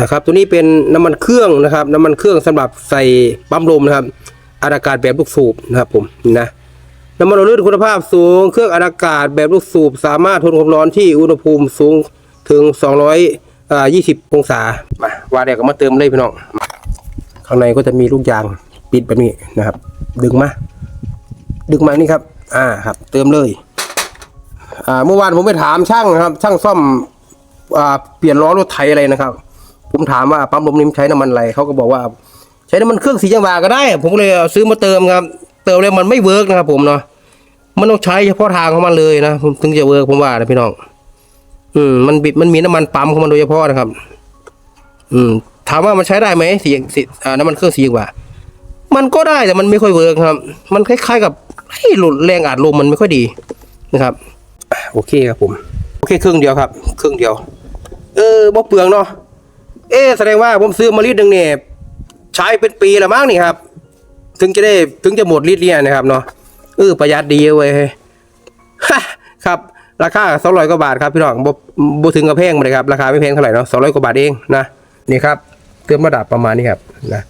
นะครับตัวนี้เป็นน้ำมันเครื่องนะครับ น้ำมันเครื่องสำหรับใส่ปั๊มลมนะครับอากาศแบบลูกสูบนะครับผมนี่นะน้ำมันลื่นคุณภาพสูง เครื่องอากาศแบบลูกสูบ สามารถทนความร้อนที่อุณหภูมิสูงถึง 220 องศา มาวาเดียวก็มาเติมเลยพี่น้อง ข้างในก็จะมีลูกยางปิดแบบนี้นะครับ ดึงมา ดึงมานี่ครับ อ่าครับ เติมเลย อ่า เมื่อวานผมไปถามช่างนะครับ ช่างซ่อม อ่า เปลี่ยนล้อรถไถอะไรนะครับ ผมถามว่าปั๊มลมนี้มันใช้น้ำมันอะไรเขาก็บอกว่า ใช้น้ำมันเครื่องสีจังหวะก็ได้ ผมเลยซื้อมาเติมครับ เติมแล้วมันไม่เวิร์กนะครับ ผมเนาะมันต้องใช้เฉพาะทางของมันเลยนะผมถึงจะเวิร์กผมว่านะพี่น้องอืมมันบิดมันมีน้ำมันปั๊มของมันโดยเฉพาะนะครับ อืม ถามว่ามันใช้ได้ไหมสีสีอ่าน้ำมันเครื่องสีจังหวะมันก็ได้แต่มันไม่ค่อยเวิร์กครับ มันคล้ายๆกับเฮ้หลุดแรงอัดลมมันไม่ค่อยดีนะครับโอเคครับผม โอเคครึ่งเดียวครับครึ่งเดียว เออบ่เปลืองเนาะ เอ๊แสดงว่าผมซื้อมาลิตรหนึ่งเนี่ยใช้เป็นปีละมั้งนี่ครับ ถึงจะได้ถึงจะหมดลิตรเนี่ยนะครับเนาะเออประหยัดดีเว้ยครับ ราคาสองร้อยกว่าบาทครับพี่น้องบ่บ่ถึงกระเพงเลยครับราคาไม่แพงเท่าไหร่เนาะสองร้อยกว่าบาทเองนะนี่ครับเติมกระดับประมาณนี้ครับนะ